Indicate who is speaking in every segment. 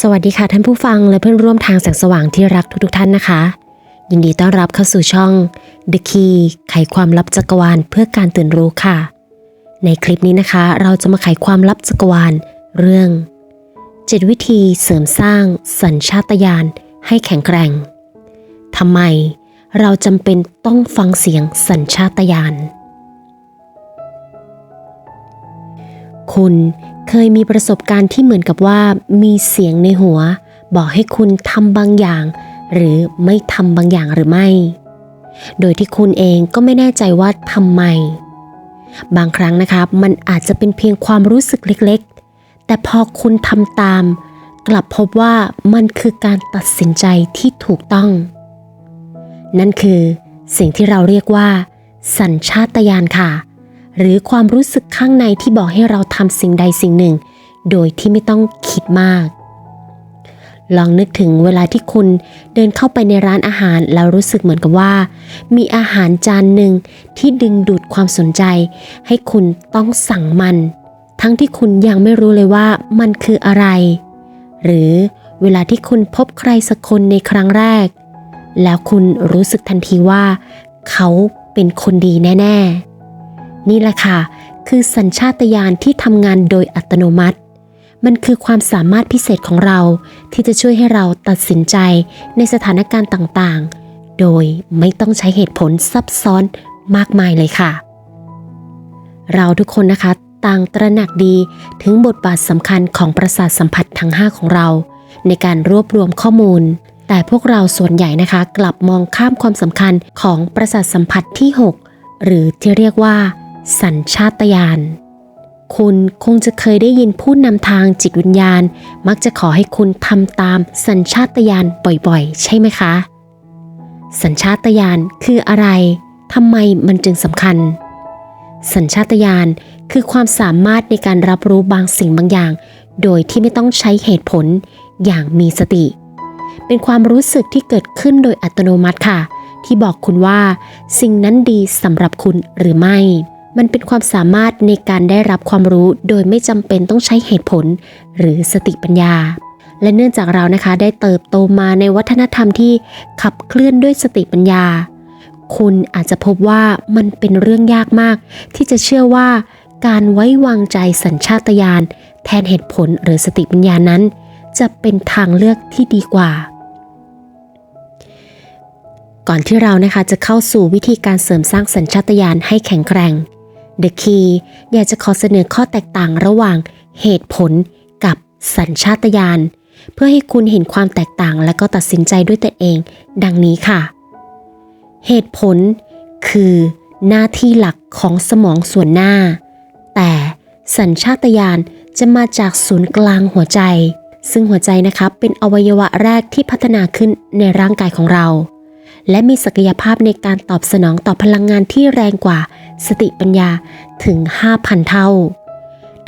Speaker 1: สวัสดีค่ะท่านผู้ฟังและเพื่อนร่วมทางแสงสว่างที่รักทุกๆท่านนะคะ ยินดีต้อนรับเข้าสู่ช่อง The Key ไขความลับจักรวาลเพื่อการตื่นรู้ค่ะ ในคลิปนี้นะคะ เราจะมาไขความลับจักรวาลเรื่อง7วิธีเสริมสร้างสัญชาตญาณให้แข็งแกร่งทำไมเราจำเป็นต้องฟังเสียงสัญชาตญาณคุณ เคยมีประสบการณ์ที่เหมือนกับว่ามีเสียงในหัว บอกให้คุณทำบางอย่าง หรือไม่ทำบางอย่างหรือไม่ โดยที่คุณเองก็ไม่แน่ใจว่าทำไม บางครั้งนะครับมันอาจจะเป็นเพียงความรู้สึกเล็กๆ แต่พอคุณทำตาม กลับพบว่ามันคือการตัดสินใจที่ถูกต้อง นั่นคือสิ่งที่เราเรียกว่า สัญชาตญาณค่ะ หรือความรู้สึกข้างในที่บอกให้เราทำสิ่งใดสิ่งหนึ่ง โดยที่ไม่ต้องคิดมาก ลองนึกถึงเวลาที่คุณเดินเข้าไปในร้านอาหารแล้วรู้สึกเหมือนกับว่า มีอาหารจานหนึ่งที่ดึงดูดความสนใจ ให้คุณต้องสั่งมัน ทั้งที่คุณยังไม่รู้เลยว่ามันคืออะไร หรือเวลาที่คุณพบใครสักคนในครั้งแรก แล้วคุณรู้สึกทันทีว่า เขาเป็นคนดีแน่ ๆ นี่แหละค่ะ คือสัญชาตญาณที่ทำงานโดยอัตโนมัติ มันคือความสามารถพิเศษของเราที่จะช่วยให้เราตัดสินใจในสถานการณ์ต่างๆ โดยไม่ต้องใช้เหตุผลซับซ้อนมากมายเลยค่ะ เราทุกคนนะคะต่างตระหนักดีถึงบทบาทสำคัญของประสาทสัมผัสทั้ง 5 ของเรา ในการรวบรวมข้อมูล แต่พวกเราส่วนใหญ่นะคะ กลับมองข้ามความสำคัญของประสาทสัมผัสที่ 6 หรือที่เรียกว่า สัญชาตญาณคุณคงจะเคยได้ยินผู้นำทางจิตวิญญาณ มักจะขอให้คุณทำตามสัญชาตญาณบ่อยๆ ใช่ไหมคะ สัญชาตญาณคืออะไรทำไมมันจึงสำคัญ สัญชาตญาณคือความสามารถในการรับรู้บางสิ่งบางอย่าง โดยที่ไม่ต้องใช้เหตุผลอย่างมีสติ เป็นความรู้สึกที่เกิดขึ้นโดยอัตโนมัติค่ะ ที่บอกคุณว่า สิ่งนั้นดีสำหรับคุณหรือไม่ มันเป็นความสามารถในการได้รับความรู้โดยไม่จำเป็นต้องใช้เหตุผล หรือสติปัญญา และเนื่องจากเรานะคะได้เติบโตมาในวัฒนธรรมที่ขับเคลื่อนด้วยสติปัญญา คุณอาจจะพบว่ามันเป็นเรื่องยากมาก ที่จะเชื่อว่าการไว้วางใจสัญชาตญาณแทนเหตุผลหรือสติปัญญานั้น จะเป็นทางเลือกที่ดีกว่า ก่อนที่เรานะคะจะเข้าสู่วิธีการเสริมสร้างสัญชาตญาณให้แข็งแกร่ง The Key อยากจะขอเสนอข้อแตกต่างระหว่างเหตุผลกับสัญชาตญาณเพื่อให้คุณเห็นความแตกต่างและก็ตัดสินใจด้วยตัวเอง ดังนี้ค่ะ เหตุผลคือหน้าที่หลักของสมองส่วนหน้า แต่สัญชาตญาณจะมาจากศูนย์กลางหัวใจ ซึ่งหัวใจนะคะเป็นอวัยวะแรกที่พัฒนาขึ้นในร่างกายของเรา และมีศักยภาพในการตอบสนองต่อพลังงานที่แรงกว่า สติปัญญาถึง 5,000 เท่า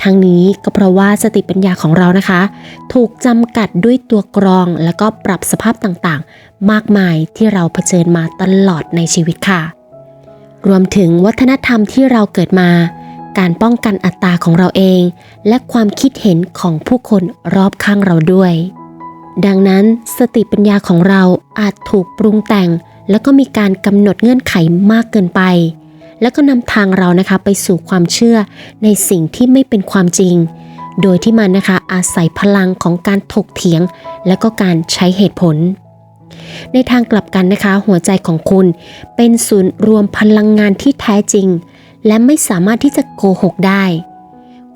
Speaker 1: ทั้งนี้ก็เพราะว่าสติปัญญาของเรานะคะ ถูกจำกัดด้วยตัวกรองและก็ปรับสภาพต่างๆ มากมายที่เราเผชิญมาตลอดในชีวิตค่ะ รวมถึงวัฒนธรรมที่เราเกิดมา การป้องกันอัตราของเราเอง และความคิดเห็นของผู้คนรอบข้างเราด้วย ดังนั้นสติปัญญาของเราอาจถูกปรุงแต่ง แล้วก็มีการกำหนดเงื่อนไขมากเกินไป แล้วก็นำทางเรานะคะไปสู่ความเชื่อในสิ่งที่ไม่เป็นความจริง โดยที่มันนะคะอาศัยพลังของการถกเถียง และก็การใช้เหตุผล ในทางกลับกันนะคะ หัวใจของคุณเป็นศูนย์รวมพลังงานที่แท้จริง และไม่สามารถที่จะโกหกได้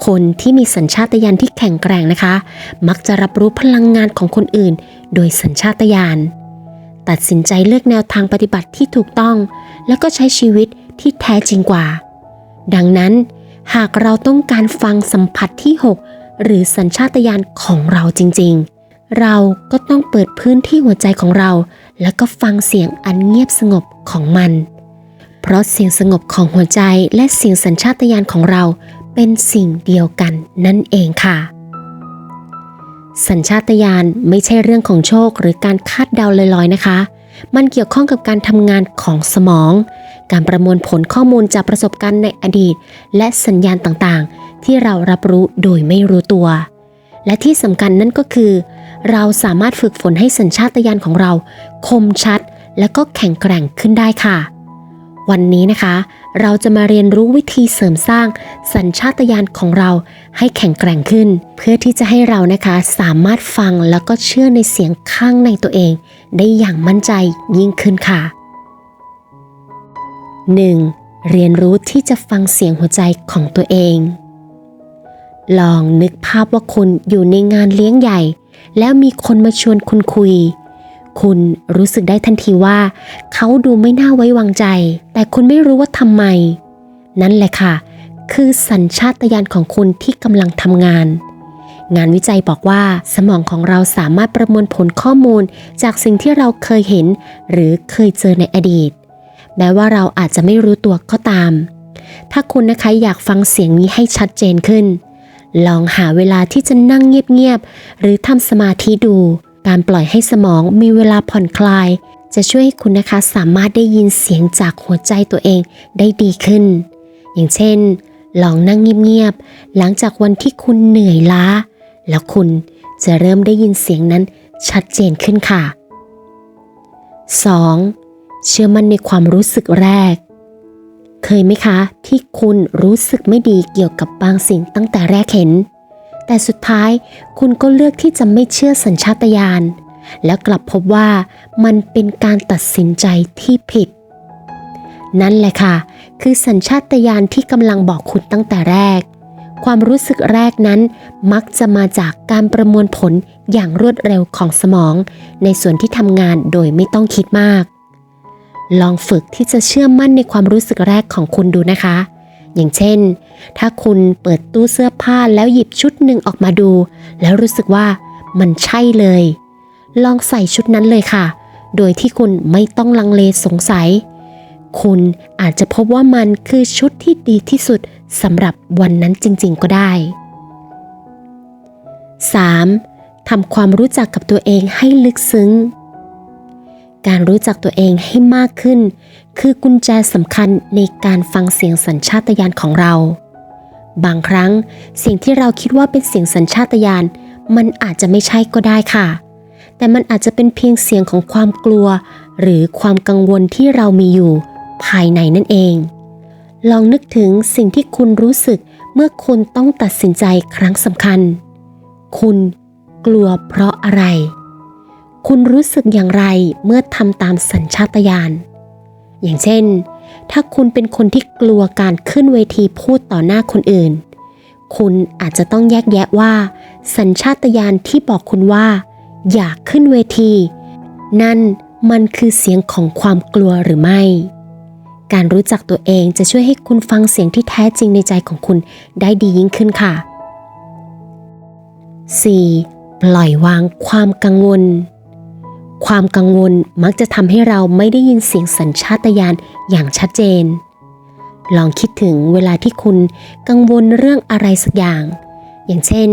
Speaker 1: คนที่มีสัญชาตญาณที่แข็งแกร่งนะคะ มักจะรับรู้พลังงานของคนอื่น โดยสัญชาตญาณตัดสินใจเลือกแนวทางปฏิบัติที่ถูกต้อง แล้วก็ใช้ชีวิต ที่แท้จริงกว่า ดังนั้นหากเราต้องการฟังสัมผัสที่ 6 หรือสัญชาตญาณของเราจริงๆ เราก็ต้องเปิดพื้นที่หัวใจของเรา แล้วก็ฟังเสียงอันเงียบสงบของมัน เพราะเสียงสงบของหัวใจและเสียงสัญชาตญาณของเราเป็นสิ่งเดียวกันนั่นเองค่ะ สัญชาตญาณไม่ใช่เรื่องของโชคหรือการคาดเดาลอยๆนะคะ มันเกี่ยวข้องกับการทำงานของสมอง การประมวลผลข้อมูลจากประสบการณ์ในอดีต และสัญญาณต่างๆ ที่เรารับรู้โดยไม่รู้ตัว และที่สำคัญนั่นก็คือ เราสามารถฝึกฝนให้สัญชาตญาณของเรา คมชัด และก็แข็งแกร่งขึ้นได้ค่ะ วันนี้นะคะ เราจะมาเรียนรู้วิธีเสริมสร้างสัญชาตญาณของเราให้แข็งแกร่งขึ้น เพื่อที่จะให้เรานะคะสามารถฟังแล้วก็เชื่อในเสียงข้างในตัวเอง ได้อย่างมั่นใจยิ่งขึ้นค่ะ 1. เรียนรู้ที่จะฟังเสียงหัวใจของตัวเอง ลองนึกภาพว่าคุณอยู่ในงานเลี้ยงใหญ่ แล้วมีคนมาชวนคุณคุย คุณรู้สึกได้ทันทีว่า เขาดูไม่น่าไว้วางใจ แต่คุณไม่รู้ว่าทำไม นั่นแหละค่ะ คือสัญชาตญาณของคุณที่กำลังทำงานงานวิจัยบอกว่าสมองของเราสามารถประมวลผลข้อมูลจากสิ่งที่เราเคยเห็น หรือเคยเจอในอดีต แม้ว่าเราอาจจะไม่รู้ตัวก็ตาม ถ้าคุณนะคะอยากฟังเสียงนี้ให้ชัดเจนขึ้น ลองหาเวลาที่จะนั่งเงียบๆ หรือทำสมาธิดู การปล่อยให้สมองมีเวลาผ่อนคลาย จะช่วยให้คุณนะคะสามารถได้ยินเสียงจากหัวใจตัวเองได้ดีขึ้น อย่างเช่น ลองนั่งเงียบๆ หลังจากวันที่คุณเหนื่อยล้า แล้วคุณจะเริ่มได้ยินเสียงนั้นชัดเจนขึ้นค่ะ 2. เชื่อมั่นในความรู้สึกแรก เคยไหมคะ ที่คุณรู้สึกไม่ดีเกี่ยวกับบางสิ่งตั้งแต่แรกเห็น แต่สุดท้ายคุณก็เลือกที่จะไม่เชื่อสัญชาตญาณแล้วกลับพบว่ามันเป็นการตัดสินใจที่ผิด นั่นแหละค่ะ คือสัญชาตญาณที่กำลังบอกคุณตั้งแต่แรก ความรู้สึกแรกนั้นมักจะมาจากการประมวลผลอย่างรวดเร็วของสมอง ในส่วนที่ทำงานโดยไม่ต้องคิดมาก ลองฝึกที่จะเชื่อมั่นในความรู้สึกแรกของคุณดูนะคะ อย่างเช่น ถ้าคุณเปิดตู้เสื้อผ้าแล้วหยิบชุดหนึ่งออกมาดู แล้วรู้สึกว่ามันใช่เลย ลองใส่ชุดนั้นเลยค่ะ โดยที่คุณไม่ต้องลังเลสงสัย คุณอาจจะพบว่ามันคือชุดที่ดีที่สุดสำหรับวันนั้นจริง ๆ ก็ได้ 3. ทำความรู้จักกับตัวเองให้ลึกซึ้ง การรู้จักตัวเองให้มากขึ้น คือกุญแจสำคัญในการฟังเสียงสัญชาตญาณของเรา บางครั้งสิ่งที่เราคิดว่าเป็นเสียงสัญชาตญาณมันอาจจะไม่ใช่ก็ได้ค่ะ แต่มันอาจจะเป็นเพียงเสียงของความกลัว หรือความกังวลที่เรามีอยู่ ภายในนั่นเอง ลองนึกถึงสิ่งที่คุณรู้สึกเมื่อคุณต้องตัดสินใจครั้งสำคัญ คุณกลัวเพราะอะไร คุณรู้สึกอย่างไรเมื่อทำตามสัญชาตญาณ อย่างเช่น ถ้าคุณเป็นคนที่กลัวการขึ้นเวทีพูดต่อหน้าคนอื่น คุณอาจจะต้องแยกแยะว่า สัญชาตญาณที่บอกคุณว่า อยากขึ้นเวที นั่นมันคือเสียงของความกลัวหรือไม่ การรู้จักตัวเองจะช่วยให้คุณฟังเสียงที่แท้จริงในใจของคุณได้ดียิ่งขึ้นค่ะ 4. ปล่อยวางความกังวล ความกังวลมักจะทำให้เราไม่ได้ยินเสียงสัญชาตญาณอย่างชัดเจน ลองคิดถึงเวลาที่คุณกังวลเรื่องอะไรสักอย่าง อย่างเช่น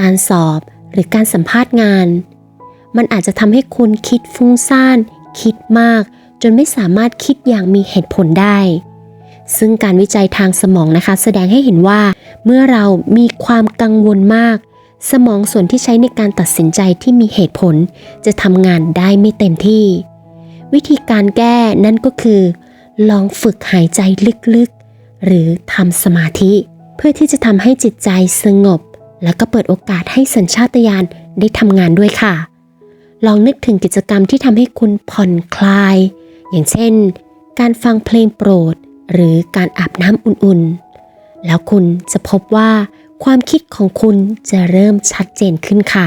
Speaker 1: การสอบหรือการสัมภาษณ์งาน มันอาจจะทำให้คุณคิดฟุ้งซ่าน คิดมาก จนไม่สามารถคิดอย่างมีเหตุผลได้ ซึ่งการวิจัยทางสมองนะคะ แสดงให้เห็นว่า เมื่อเรามีความกังวลมาก สมองส่วนที่ใช้ในการตัดสินใจที่มีเหตุผล จะทำงานได้ไม่เต็มที่ วิธีการแก้นั่นก็คือ ลองฝึกหายใจลึกๆ หรือทำสมาธิ เพื่อที่จะทำให้จิตใจสงบ แล้วก็เปิดโอกาสให้สัญชาตญาณได้ทำงานด้วยค่ะ ลองนึกถึงกิจกรรมที่ทำให้คุณผ่อนคลาย อย่างเช่น การฟังเพลงโปรด หรือการอาบน้ำอุ่นๆ แล้วคุณจะพบว่า ความคิดของคุณจะเริ่มชัดเจนขึ้นค่ะ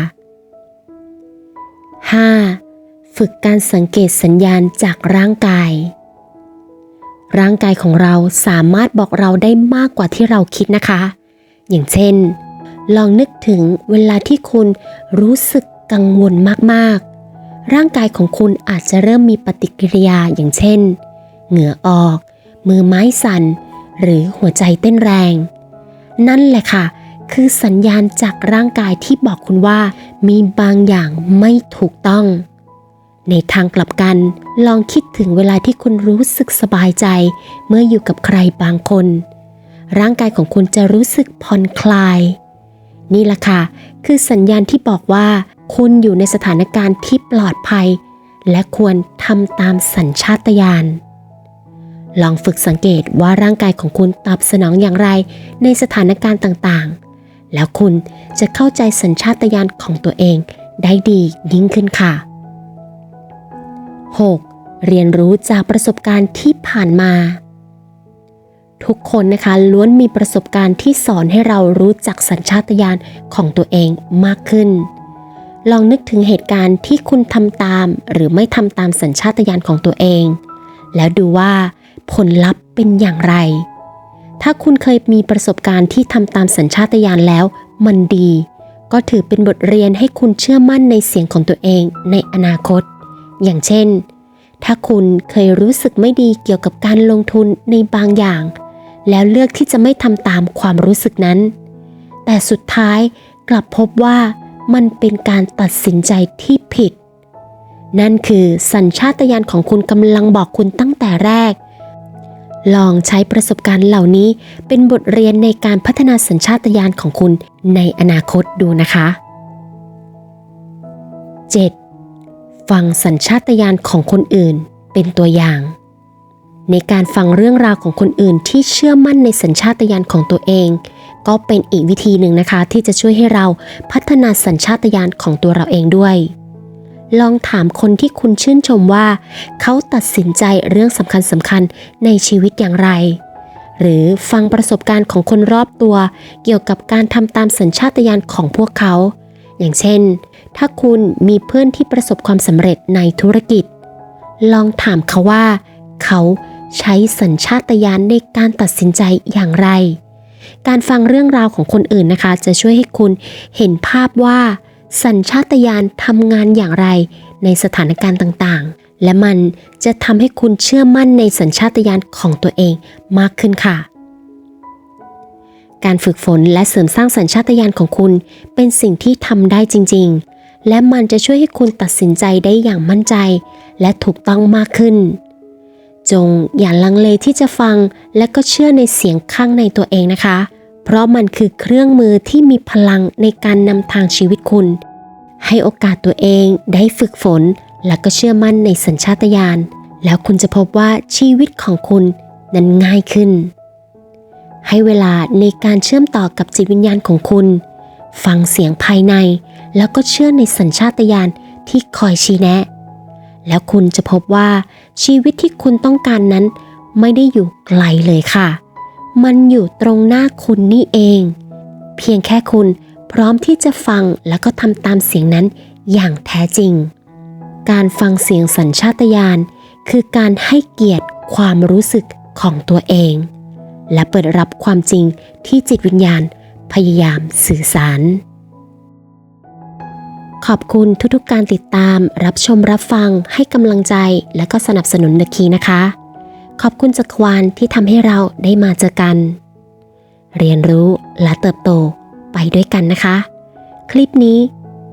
Speaker 1: 5. ฝึกการสังเกตสัญญาณจากร่างกาย ร่างกายของเราสามารถบอกเราได้มากกว่าที่เราคิดนะคะ อย่างเช่น ลองนึกถึงเวลาที่คุณรู้สึกกังวลมากๆ ร่างกายของคุณอาจจะเริ่มมีปฏิกิริยาอย่างเช่น เหงื่อออก มือไม้สั่น หรือหัวใจเต้นแรง นั่นแหละค่ะ คือสัญญาณจากร่างกายที่บอกคุณว่า มีบางอย่างไม่ถูกต้อง ในทางกลับกัน ลองคิดถึงเวลาที่คุณรู้สึกสบายใจ เมื่ออยู่กับใครบางคน ร่างกายของคุณจะรู้สึกผ่อนคลาย นี่แหละค่ะ คือสัญญาณที่บอกว่า คุณอยู่ในสถานการณ์ที่ปลอดภัย และควรทำตามสัญชาตญาณลองฝึกสังเกตว่าร่างกายของคุณตอบสนองอย่างไรในสถานการณ์ต่างๆ แล้วคุณจะเข้าใจสัญชาตญาณของตัวเองได้ดียิ่งขึ้นค่ะ 6. เรียนรู้จากประสบการณ์ที่ผ่านมา ทุกคนนะคะล้วนมีประสบการณ์ที่สอนให้เรารู้จักสัญชาตญาณของตัวเองมากขึ้น ลองนึกถึงเหตุการณ์ที่คุณทำตาม หรือไม่ทำตามสัญชาตญาณของตัวเอง แล้วดูว่าผลลัพธ์เป็นอย่างไร ถ้าคุณเคยมีประสบการณ์ที่ทำตามสัญชาตญาณแล้ว มันดี ก็ถือเป็นบทเรียนให้คุณเชื่อมั่นในเสียงของตัวเองในอนาคต อย่างเช่น ถ้าคุณเคยรู้สึกไม่ดีเกี่ยวกับการลงทุนในบางอย่าง แล้วเลือกที่จะไม่ทำตามความรู้สึกนั้น แต่สุดท้ายกลับพบว่ามันเป็นการตัดสินใจที่ผิด นั่นคือสัญชาตญาณของคุณกำลังบอกคุณตั้งแต่แรก ลองใช้ประสบการณ์เหล่านี้เป็นบทเรียนในการพัฒนาสัญชาตญาณของคุณในอนาคตดูนะคะ 7. ฟังสัญชาตญาณของคนอื่นเป็นตัวอย่าง ในการฟังเรื่องราวของคนอื่นที่เชื่อมั่นในสัญชาตญาณของตัวเอง ก็เป็นอีกวิธีหนึ่งนะคะที่จะช่วยให้เราพัฒนาสัญชาตญาณของตัวเราเองด้วย ลองถามคนที่คุณชื่นชมว่า เขาตัดสินใจเรื่องสำคัญสำคัญในชีวิตอย่างไร หรือฟังประสบการณ์ของคนรอบตัว เกี่ยวกับการทำตามสัญชาตญาณของพวกเขา อย่างเช่น ถ้าคุณมีเพื่อนที่ประสบความสำเร็จในธุรกิจ ลองถามเขาว่า เขาใช้สัญชาตญาณในการตัดสินใจอย่างไร การฟังเรื่องราวของคนอื่นนะคะ จะช่วยให้คุณเห็นภาพว่า สัญชาตญาณทำงานอย่างไรในสถานการณ์ต่างๆ และมันจะทำให้คุณเชื่อมั่นในสัญชาตญาณของตัวเองมากขึ้นค่ะ การฝึกฝนและเสริมสร้างสัญชาตญาณของคุณเป็นสิ่งที่ทำได้จริง ๆ และมันจะช่วยให้คุณตัดสินใจได้อย่างมั่นใจ และถูกต้องมากขึ้น จงอย่าลังเลที่จะฟังและก็เชื่อในเสียงข้างในตัวเองนะคะ เพราะมันคือเครื่องมือที่มีพลังในการนำทางชีวิตคุณ ให้โอกาสตัวเองได้ฝึกฝน และก็เชื่อมั่นในสัญชาตญาณ แล้วคุณจะพบว่าชีวิตของคุณนั้นง่ายขึ้น ให้เวลาในการเชื่อมต่อกับจิตวิญญาณของคุณ ฟังเสียงภายใน แล้วก็เชื่อในสัญชาตญาณที่คอยชี้แนะ แล้วคุณจะพบว่าชีวิตที่คุณต้องการนั้นไม่ได้อยู่ไกลเลยค่ะ มันอยู่ตรงหน้าคุณนี่เอง เพียงแค่คุณพร้อมที่จะฟังแล้วก็ทำตามเสียงนั้นอย่างแท้จริง การฟังเสียงสัญชาตญาณคือการให้เกียรติความรู้สึกของตัวเอง และเปิดรับความจริงที่จิตวิญญาณพยายามสื่อสาร ขอบคุณทุกๆการติดตามรับชมรับฟังให้กำลังใจและก็สนับสนุนเดอะคีนะคะ ขอบคุณจักรวาลที่ทำให้เราได้มาเจอกัน เรียนรู้และเติบโตไปด้วยกันนะคะ คลิปนี้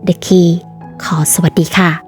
Speaker 1: The Key ขอสวัสดีค่ะ